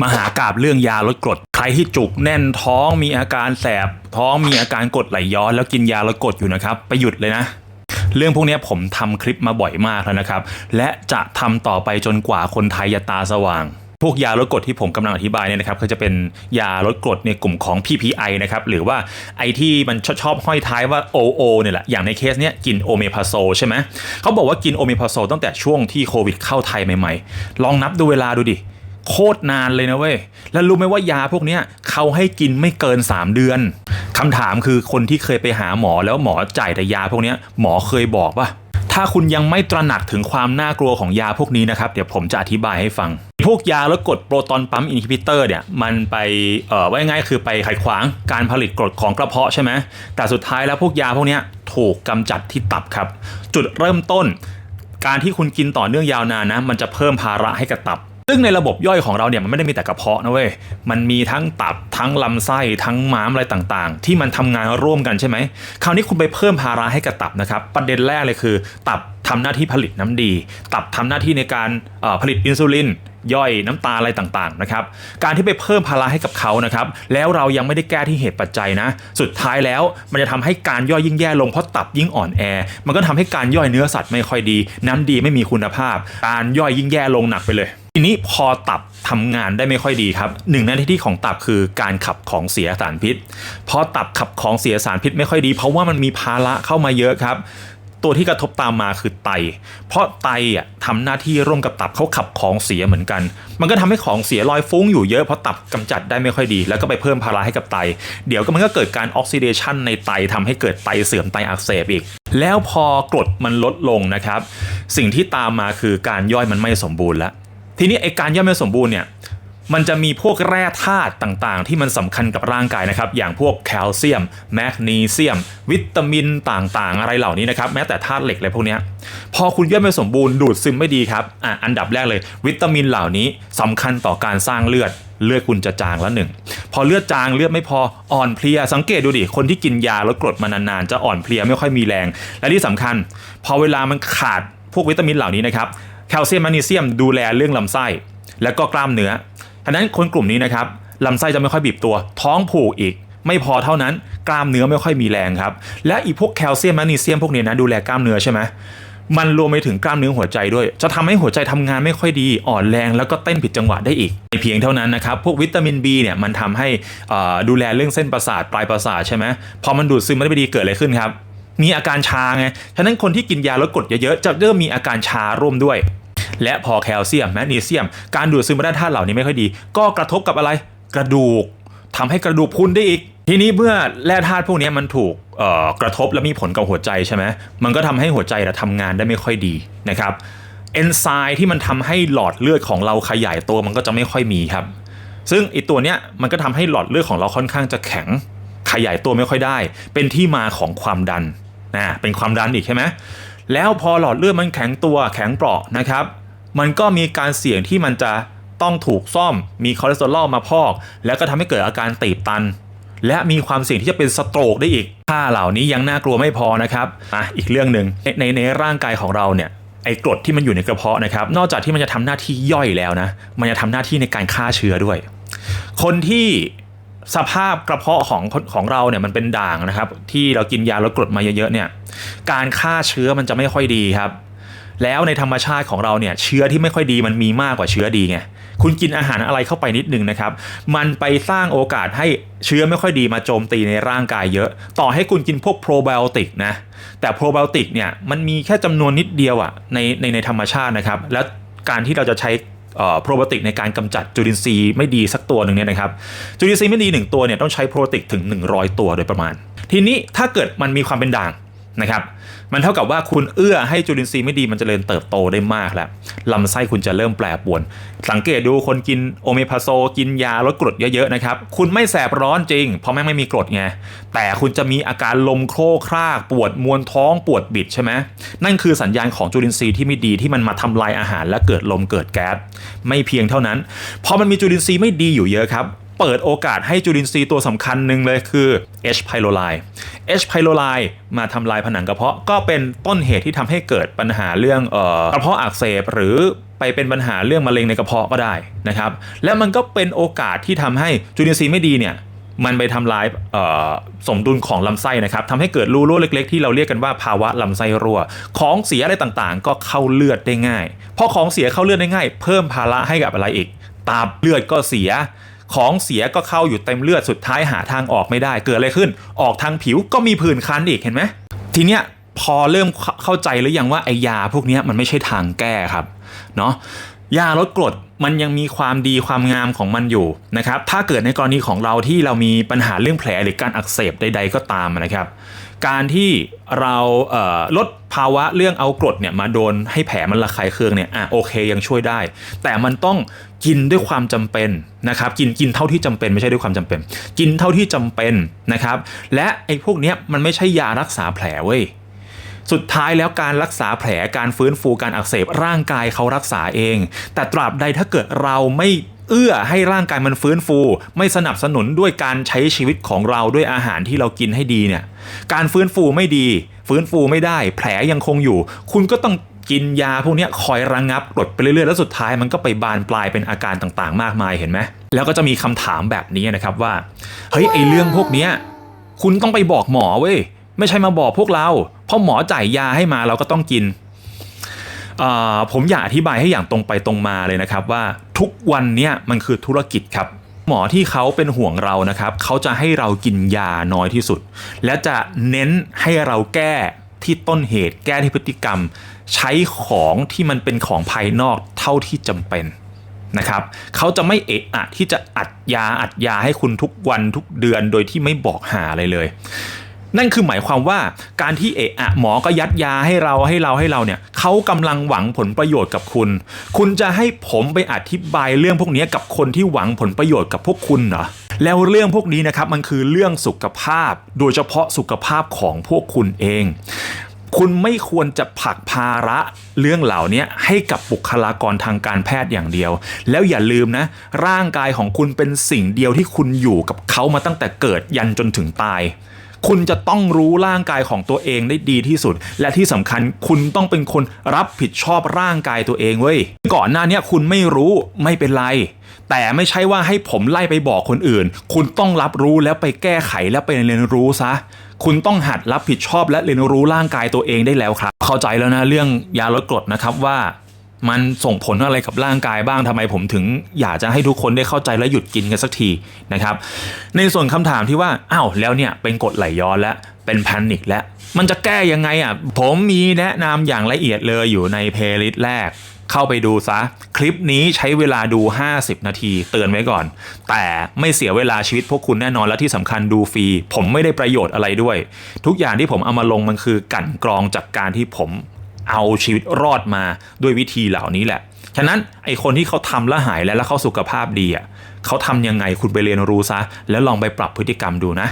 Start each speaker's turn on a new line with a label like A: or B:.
A: มหากราบเรื่องยาลดกรด ใครที่จุกแน่นท้องมีอาการแสบ ท้องมีอาการกรดไหลย้อน แล้วกินยาลดกรดอยู่นะครับ ไปหยุดเลยนะเรื่องพวกนี้ผมทำคลิปมาบ่อยมากแล้วนะครับ และจะทำต่อไปจนกว่าคนไทยจะตาสว่าง พวกยาลดกรดที่ผมกำลังอธิบายเนี่ยนะครับก็จะเป็นยาลดกรดในกลุ่มของ PPI นะครับหรือว่าไอที่มันชอบชอบห้อยท้ายว่า OO เนี่ยแหละอย่างในเคสเนี้ยกินโอเมพาโซใช่ไหมเขาบอกว่ากินโอเมพาโซตั้งแต่ช่วงที่โควิดเข้าไทยใหม่ๆ ลองนับดูเวลาดูดิ โคตรนานเลยนะเว้ย แล้วรู้ไหมว่ายาพวกเนี้ยเขาให้กินไม่เกิน 3 เดือนคำถามคือคนที่เคยไปหาหมอแล้วหมอจ่ายแต่ยาพวกเนี้ยหมอเคยบอกว่าถ้าคุณยังไม่ตระหนักถึงความน่ากลัวของยาพวกนี้นะครับ เดี๋ยวผมจะอธิบายให้ฟัง พวกยาลดกรดโปรตอนปั๊มอินฮิบิเตอร์เนี่ยมันไปเอ่อว่าง่ายคือไปขัดขวางการผลิตกรดของกระเพาะใช่ไหมแต่สุดท้ายแล้วพวกยาพวกนี้ถูกกำจัดที่ตับครับ จุดเริ่มต้น การที่คุณกินต่อเนื่องยาวนานนะ มันจะเพิ่มภาระให้กับตับ ซึ่งในระบบย่อยของเราเนี่ยมันไม่ได้มีแต่กระเพาะนะเว้ย มันมีทั้งตับทั้งลำไส้ทั้งม้ามอะไรต่างๆ ที่มันทำงานร่วมกันใช่ไหม คราวนี้คุณไปเพิ่มภาระให้กับตับนะครับ ประเด็นแรกเลยคือ ตับทำหน้าที่ผลิตน้ำดี ตับทำหน้าที่ในการผลิตอินซูลิน ย่อยน้ำตาอะไรต่างๆนะครับการที่ไปเพิ่มภาระให้กับเขานะครับแล้วเรายังไม่ได้แก้ที่เหตุปัจจัยนะ สุดท้ายแล้วมันจะทำให้การย่อยยิ่งแย่ลงเพราะตับยิ่งอ่อนแอ มันก็ทำให้การย่อยเนื้อสัตว์ไม่ค่อยดี น้ำดีไม่มีคุณภาพ การย่อยยิ่งแย่ลงหนักไปเลยทีนี้พอตับทำงานได้ไม่ค่อยดีครับหนึ่งในหน้าที่ของตับคือการขับของเสียสารพิษพอตับขับของเสียสารพิษไม่ค่อยดี เพราะว่ามันมีภาระเข้ามาเยอะครับ ตัวที่กระทบตามมาคือไต เพราะไตอะทำหน้าที่ร่วมกับตับเขาขับของเสียเหมือนกัน มันก็ทำให้ของเสียลอยฟุ้งอยู่เยอะเพราะตับกำจัดได้ไม่ค่อยดี แล้วก็ไปเพิ่มภาระให้กับไต เดี๋ยวก็มันก็เกิดการออกซิเดชันในไตทำให้เกิดไตเสื่อมไตอักเสบอีก แล้วพอกรดมันลดลงนะครับ สิ่งที่ตามมาคือการย่อยมันไม่สมบูรณ์แล้วทีนี้ไอการย่อยไม่สมบูรณ์เนี่ย มันจะมีพวกแร่ธาตุต่างๆ ที่มันสำคัญกับร่างกายนะครับ อย่างพวกแคลเซียม แมกนีเซียม วิตามินต่างๆ อะไรเหล่านี้นะครับ แม้แต่ธาตุเหล็กอะไรพวกนี้ พอคุณย่อยไม่สมบูรณ์ดูดซึมไม่ดีครับอะอันดับแรกเลย วิตามินเหล่านี้สำคัญต่อการสร้างเลือดเลือดคุณจะจางแล้วหนึ่ง พอเลือดจางเลือดไม่พออ่อนเพลีย สังเกตดูดิ คนที่กินยาลดกรดมานานๆ จะอ่อนเพลียไม่ค่อยมีแรง และที่สำคัญ พอเวลามันขาดพวกวิตามินเหล่านี้นะครับแคลเซียมแมกนีเซียมดูแลเรื่องลำไส้ และก็กล้ามเนื้อ ฉะนั้นคนกลุ่มนี้นะครับลำไส้จะไม่ค่อยบีบตัว ท้องผูกอีก ไม่พอเท่านั้น กล้ามเนื้อไม่ค่อยมีแรงครับ และอีพวกแคลเซียมแมกนีเซียมพวกนี้นะดูแลกล้ามเนื้อใช่ไหมมันรวมไปถึงกล้ามเนื้อหัวใจด้วย จะทำให้หัวใจทำงานไม่ค่อยดี อ่อนแรงแล้วก็เต้นผิดจังหวะได้อีกเพียงเท่านั้นนะครับ พวกวิตามิน B เนี่ยมันทำให้อ่อดูแลเรื่องเส้นประสาทปลายประสาทใช่ไหมพอมันดูดซึมไม่ได้ดีเกิดอะไรขึ้นครับ มีอาการชาไง ฉะนั้นคนที่กินยาลดกรดเยอะๆจะเริ่มมีอาการชาร่วมด้วย และพอแคลเซียมแมกนีเซียม การดูดซึมแร่ธาตุเหล่านี้ไม่ค่อยดี ก็กระทบกับอะไรกระดูกทำให้กระดูกพุนได้อีก ทีนี้เมื่อแร่ธาตุพวกนี้มันถูกกระทบและมีผลกับหัวใจใช่ไหมมันก็ทำให้หัวใจเราทำงานได้ไม่ค่อยดีนะครับเอนไซม์ที่มันทำให้หลอดเลือดของเราขยายตัวมันก็จะไม่ค่อยมีครับ ซึ่งไอตัวเนี้ยมันก็ทำให้หลอดเลือดของเราค่อนข้างจะแข็ง ขยายตัวไม่ค่อยได้ เป็นที่มาของความดันนะเป็นความดันอีกใช่ไหมแล้วพอหลอดเลือดมันแข็งตัวแข็งเปราะนะครับ มันก็มีการเสี่ยงที่มันจะต้องถูกซ่อม มีคอเลสเตอรอลมาพอก แล้วก็ทำให้เกิดอาการตีบตัน และมีความเสี่ยงที่จะเป็นสโตรกได้อีกค่าเหล่านี้ยังน่ากลัวไม่พอนะครับอะอีกเรื่องหนึ่งในในในร่างกายของเราเนี่ยไอ้กรดที่มันอยู่ในกระเพาะนะครับ นอกจากที่มันจะทำหน้าที่ย่อยแล้วนะ มันจะทำหน้าที่ในการฆ่าเชื้อด้วย คนที่สภาพกระเพาะของของเราเนี่ยมันเป็นด่างนะครับ ที่เรากินยาลดกรดมาเยอะๆเนี่ย การฆ่าเชื้อมันจะไม่ค่อยดีครับ แล้วในธรรมชาติของเราเนี่ยเชื้อที่ไม่ค่อยดีมันมีมากกว่าเชื้อดีไงคุณกินอาหารอะไรเข้าไปนิดนึงนะครับ มันไปสร้างโอกาสให้เชื้อไม่ค่อยดีมาโจมตีในร่างกายเยอะ ต่อให้คุณกินพวกโปรไบโอติกนะแต่โปรไบโอติกเนี่ยมันมีแค่จำนวนนิดเดียวอะในในในธรรมชาตินะครับ แล้วการที่เราจะใช้โปรไบโอติกในการกำจัดจุลินทรีย์ไม่ดีสักตัวหนึ่งเนี่ยนะครับจุลินทรีย์ไม่ดีหนึ่งตัวเนี่ยต้องใช้โปรไบโอติกถึง 100 ตัวโดยประมาณ ทีนี้ถ้าเกิดมันมีความเป็นด่างนะครับ มันเท่ากับว่าคุณเอื้อให้จุลินทรีย์ไม่ดีมันจเจริญเติบโตได้มากแล้วลำไส้คุณจะเริ่มแปรปวน สังเกตดูคนกินโอเมพาโซกินยาลดกรดเยอะๆนะครับ คุณไม่แสบร้อนจริง เพราะแม่งไม่มีกรดไง แต่คุณจะมีอาการลมโครครากปวดมวนท้องปวดบิดใช่ไหมนั่นคือสัญญาณของจุลินทรีย์ที่ไม่ดีที่มันมาทำลายอาหารและเกิดลมเกิดแก๊สไม่เพียงเท่านั้นพอมันมีจุลินทรีย์ไม่ดีอยู่เยอะครับ เปิดโอกาสให้จุลินทรีย์ตัวสำคัญหนึ่งเลยคือ H. pylori H. pylori มาทำลายผนังกระเพาะก็เป็นต้นเหตุที่ทำให้เกิดปัญหาเรื่องออกระเพาะอักเสบหรือไปเป็นปัญหาเรื่องมะเร็งในกระเพาะก็ได้นะครับ และมันก็เป็นโอกาสที่ทำให้จุลินทรีย์ไม่ดีเนี่ยมันไปทำลายสมดุลของลำไส้นะครับทำให้เกิดรูรั่วเล็ก ๆ ที่เราเรียกกันว่าภาวะลำไส้รั่ว ของเสียอะไรต่างๆ ก็เข้าเลือดได้ง่ายพอของเสียเข้าเลือดได้ง่าย เพิ่มภาระให้กับอะไรอีกตับเลือดก็เสีย ของเสียก็เข้าอยู่เต็มเลือดสุดท้ายหาทางออกไม่ได้เกิดอะไรขึ้น ออกทางผิวก็มีผื่นคันอีกเห็นไหมทีเนี้ยพอเริ่มเข้าใจหรือยังว่าไอยาพวกนี้มันไม่ใช่ทางแก้ครับเนาะยาลดกรดมันยังมีความดีความงามของมันอยู่นะครับถ้าเกิดในกรณีของเราที่เรามีปัญหาเรื่องแผลหรือการอักเสบใด ๆ ก็ตามนะครับ การที่เราเลดภาวะเรื่องเอากรดเนี่ยมาโดนให้แผลมันระคายเคืองเนี่ยอะโอเคยังช่วยได้ แต่มันต้องกินด้วยความจำเป็นนะครับกินกินเท่าที่จำเป็นไม่ใช่ด้วยความจำเป็น กินเท่าที่จำเป็นนะครับ และไอ้พวกเนี้ยมันไม่ใช่ยารักษาแผลเว้ยสุดท้ายแล้วการรักษาแผลการฟื้นฟูการอักเสบร่างกายเขารักษาเอง แต่ตราบใดถ้าเกิดเราไม่ เอื้อให้ร่างกายมันฟื้นฟู ไม่สนับสนุนด้วยการใช้ชีวิตของเราด้วยอาหารที่เรากินให้ดีเนี่ย การฟื้นฟูไม่ดี ฟื้นฟูไม่ได้ แผลยังคงอยู่ คุณก็ต้องกินยาพวกนี้คอยระงงับกดไปเรื่อยๆ แล้วสุดท้ายมันก็ไปบานปลายเป็นอาการต่างๆ มากมายเห็นไหมแล้วก็จะมีคำถามแบบนี้นะครับว่าเฮ้ยไอเรื่องพวกนี้คุณต้องไปบอกหมอเว้ยไม่ใช่มาบอกพวกเราเพราะหมอจ่ายยาให้มาเราก็ต้องกินผมอยากอธิบายให้อย่างตรงไปตรงมาเลยนะครับว่า ทุกวันเนี้ยมันคือธุรกิจครับ หมอที่เขาเป็นห่วงเรานะครับเขาจะให้เรากินยาน้อยที่สุด และจะเน้นให้เราแก้ที่ต้นเหตุแก้ที่พฤติกรรม ใช้ของที่มันเป็นของภายนอกเท่าที่จำเป็นนะครับเขาจะไม่เอะอะที่จะอัดยาอัดยาให้คุณทุกวันทุกเดือนโดยที่ไม่บอกหาอะไรเลย นั่นคือหมายความว่าการที่เอะอะหมอก็ยัดยาให้เราให้เราให้เราเนี่ยเขากำลังหวังผลประโยชน์กับคุณ คุณจะให้ผมไปอธิบายเรื่องพวกนี้กับคนที่หวังผลประโยชน์กับพวกคุณเหรอแล้วเรื่องพวกนี้นะครับมันคือเรื่องสุขภาพ โดยเฉพาะสุขภาพของพวกคุณเอง คุณไม่ควรจะผลักภาระเรื่องเหล่านี้ให้กับบุคลากรทางการแพทย์อย่างเดียว แล้วอย่าลืมนะ ร่างกายของคุณเป็นสิ่งเดียวที่คุณอยู่กับเขามาตั้งแต่เกิดยันจนถึงตาย คุณจะต้องรู้ร่างกายของตัวเองได้ดีที่สุด และที่สำคัญคุณต้องเป็นคนรับผิดชอบร่างกายตัวเองเว้ยก่อนหน้านี้คุณไม่รู้ไม่เป็นไร แต่ไม่ใช่ว่าให้ผมไล่ไปบอกคนอื่น คุณต้องรับรู้แล้วไปแก้ไขและไปเรียนรู้ซะคุณต้องหัดรับผิดชอบและเรียนรู้ร่างกายตัวเองได้แล้วครับ เข้าใจแล้วนะเรื่องยาลดกรดนะครับว่า มันส่งผลอะไรกับร่างกายบ้างทำไมผมถึง อยากจะให้ทุกคนได้เข้าใจและหยุดกินกันสักทีนะครับ ในส่วนคำถามที่ว่าอ้าวแล้วเนี่ยเป็นกรดไหลย้อนแล้วเป็นแพนิคแล้วมันจะแก้ยังไงอะผมมีแนะนำอย่างละเอียดเลยอยู่ในเพลย์ลิสต์แรกเข้าไปดูซะ คลิปนี้ใช้เวลาดู 50 นาที เตือนไว้ก่อน แต่ไม่เสียเวลาชีวิตพวกคุณแน่นอนและที่สำคัญดูฟรี ผมไม่ได้ประโยชน์อะไรด้วย ทุกอย่างที่ผมเอามาลงมันคือกั่นกรองจากการที่ผม เอาชีวิตรอดมาด้วยวิธีเหล่านี้แหละ ฉะนั้นไอคนที่เขาทำแล้วหายแล้วแล้วเขาสุขภาพดีอะเขาทำยังไงคุณไปเรียนรู้ซะ แล้วลองไปปรับพฤติกรรมดูนะ